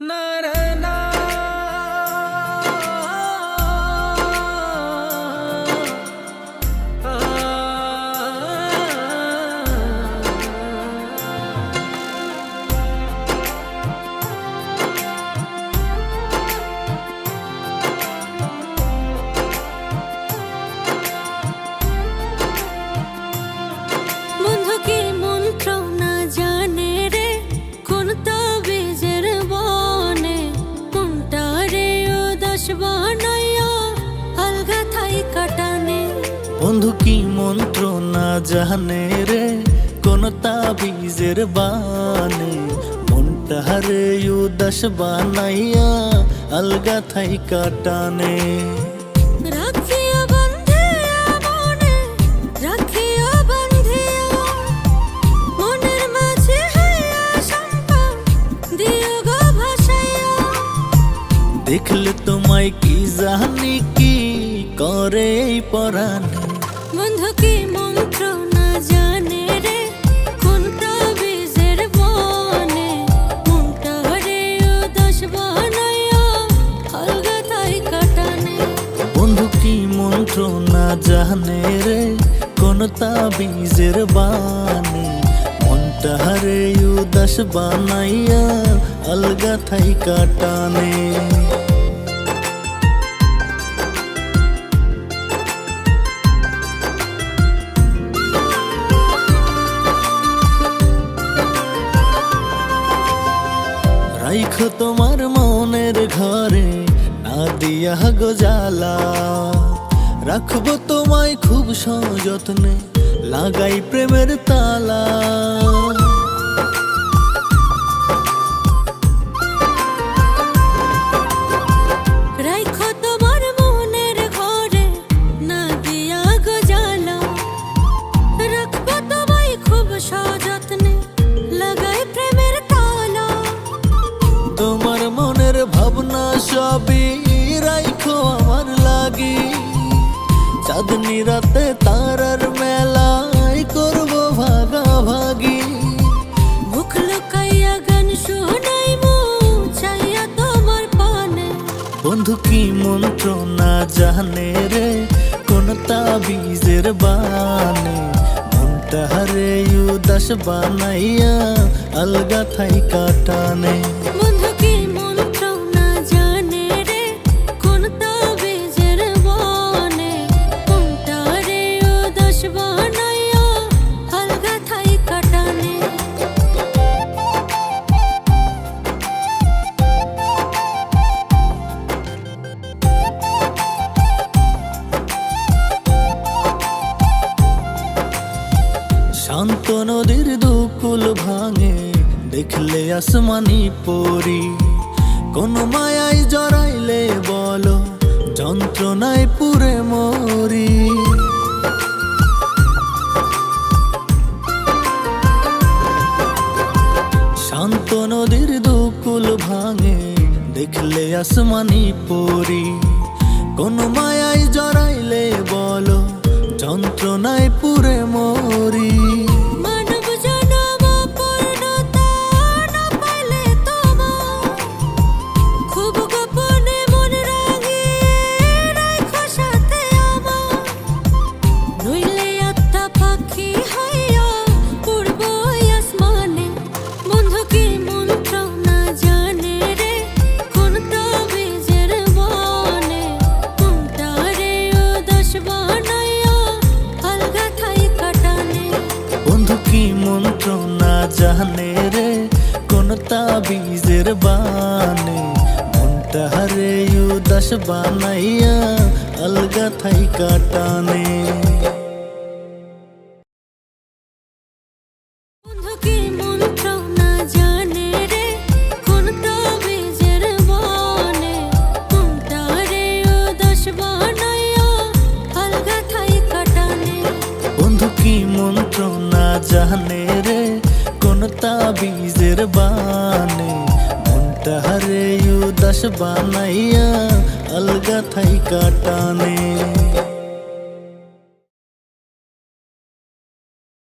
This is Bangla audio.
বন্ধু বন্ধু কি মন্ত্র না জানে রে? কোন তাবিজের বানে মনটা হারে উদাস বানাইয়া আলগা থাই কাটানে দেখলে তোমায় কি জানি কি করে এই পরাণে? তাবিজের বানে মনটা হারে উদাস বানাইয়া আলগা থাই কাটানে রাইখো তোমার মনের ঘরে, না দিয়া গো রাখব তোমায় খুব সযত্নে লাগাই প্রেমের তালা। রাইখো তোমার মনের ঘরে না দিয়া গো রাখব তোমায় খুব সযত্নে লাগাই প্রেমের তালা। তোমার মনের ভাবনা সবই রাইখো আমার লাগি। চাঁদনি রাতে তারার মেলায় করব ভাগাভাগি। মুখ লুকাইয়া গান শোনাই চাইয়া তোমার পানে। বন্ধু কি মন্ত্র না জানে রে? কোন তাবিজের বানে মনটা হারে উদাস বানাইয়া আলগা থাই কাটানে। ভাঙে, দেখলে আসমানি পরি। কোন মায়ায় জড়াইলে বলো, যন্ত্রণায় পুরে মরি। শান্ত নদীর দুকুল ভাঙে, দেখলে আসমানি পরি। কোন মায়ায় জড়াইলে বলো, যন্ত্রণায় পুরে মরি। না জানে রে কোন তাবিজের বানে মনটা হারে উদাস বানাইয়া আলগা থাই কাটানে বন্ধু উদাস বানাইয়া আলগা থাই কাটানে